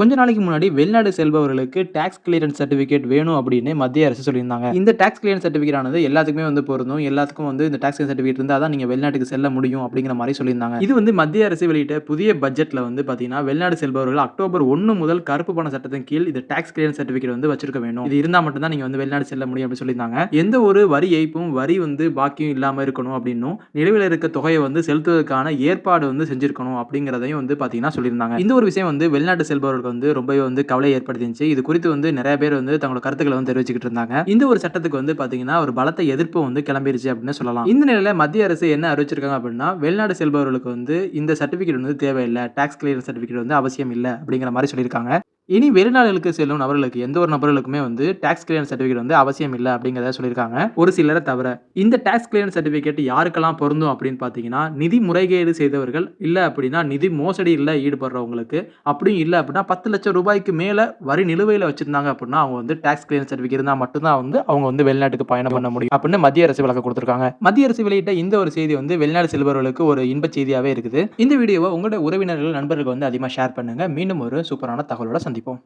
கொஞ்ச நாளைக்கு முன்னாடி வெளிநாடு செல்பவர்களுக்கு டாக்ஸ் கிளியரன்ஸ் சர்டிஃபிகேட் வேணும் அப்படின்னு மத்திய அரசு சொல்லியிருந்தாங்க. இந்த டாக்ஸ் கிளியரன்ஸ் சர்டிஃபிகேட் ஆனது எல்லாத்துக்குமே வந்து பொருந்தும். எல்லாத்துக்கும் வந்து இந்த டாக்ஸ் சர்டிஃபிகேட் இருந்தால் தான் நீங்கள் வெளிநாட்டுக்கு செல்ல முடியும் அப்படிங்கிற மாதிரி சொல்லியிருந்தாங்க. இது வந்து மத்திய அரசு வெளியிட்ட புதிய பட்ஜெட்டில் வந்து பார்த்தீங்கன்னா வெளிநாடு செல்பவர்கள் அக்டோபர் ஒன்று முதல் கருப்பு பண சட்டத்தின் கீழ் இந்த டாக்ஸ் கிளியரன்ஸ் சர்டிஃபிகேட் வந்து வச்சிருக்க வேணும் இது இருந்தால் மட்டும்தான் நீங்கள் வந்து வெளிநாடு செல்ல முடியும் அப்படின்னு சொல்லியிருந்தாங்க. எந்த ஒரு வரி ஏய்ப்பும் வரி வந்து பாக்கியும் இல்லாமல் இருக்கணும் அப்படின்னும் நிலவில் இருக்க தொகையை வந்து செலுத்துவதற்கான ஏற்பாடு வந்து செஞ்சிருக்கணும் அப்படிங்கிறதையும் வந்து பார்த்தீங்கன்னா சொல்லியிருந்தாங்க. இந்த ஒரு விஷயம் வந்து வெளிநாட்டு செல்பவர்களுக்கு வந்து ரொம்பவே வந்து கவலை ஏற்படுத்திச்சு இது குறித்து வந்து நிறைய பேர் வந்து தங்களோட கருத்துக்களை வந்து தெரிவிச்சுக்கிட்டு இருந்தாங்க. இந்த ஒரு சட்டத்துக்கு வந்து பார்த்தீங்கன்னா ஒரு பலத்த எதிர்ப்பு வந்து கிளம்பிருச்சு அப்படின்னு சொல்லலாம். இந்த நிலையில மத்திய அரசு என்ன அறிவிச்சிருக்காங்க அப்படின்னா வெளிநாடு செல்பவர்களுக்கு வந்து இந்த சர்டிஃபிகேட் வந்து தேவையில்லை. டாக்ஸ் கிளியர் சர்டிபிகேட் வந்து அவசியம் இல்லை அப்படிங்கிற மாதிரி சொல்லியிருக்காங்க. இனி வெளிநாடுகளுக்கு செல்லும் நபர்களுக்கு எந்த ஒரு நபர்களுக்குமே வந்து டாக்ஸ் கிளியரன்ஸ் சர்டிஃபிகேட் வந்து அவசியம் இல்லை அப்படிங்கிறத சொல்லியிருக்காங்க. ஒரு சிலரை தவிர இந்த டாக்ஸ் கிளியரன்ஸ் சர்டிஃபிகேட் யாருக்கெல்லாம் பொருந்தும் அப்படின்னு பார்த்தீங்கன்னா நிதி முறைகேடு செய்தவர்கள் இல்லை அப்படின்னா நிதி மோசடியில் ஈடுபடுறவங்களுக்கு அப்படியும் இல்லை அப்படின்னா பத்து லட்சம் ரூபாய்க்கு மேலே வரி நிலுவையில் வச்சிருந்தாங்க அப்படின்னா அவங்க வந்து டாக்ஸ் கிளியரன்ஸ் சர்டிஃபிகேட் இருந்தால் மட்டும்தான் வந்து அவங்க வந்து வெளிநாட்டுக்கு பயணம் பண்ண முடியும் அப்படின்னு மத்திய அரசு விளக்கம் கொடுத்துருக்காங்க. மத்திய அரசு வெளியிட்ட இந்த ஒரு செய்தி வந்து வெளிநாடு செல்பவர்களுக்கு ஒரு இன்ப செய்தியாகவே இருக்குது. இந்த வீடியோவை உங்களுடைய உறவினர்கள் நண்பர்களுக்கு வந்து அதிகமாக ஷேர் பண்ணுங்க. மீண்டும் ஒரு சூப்பரான தகவலோட சந்திப்போம்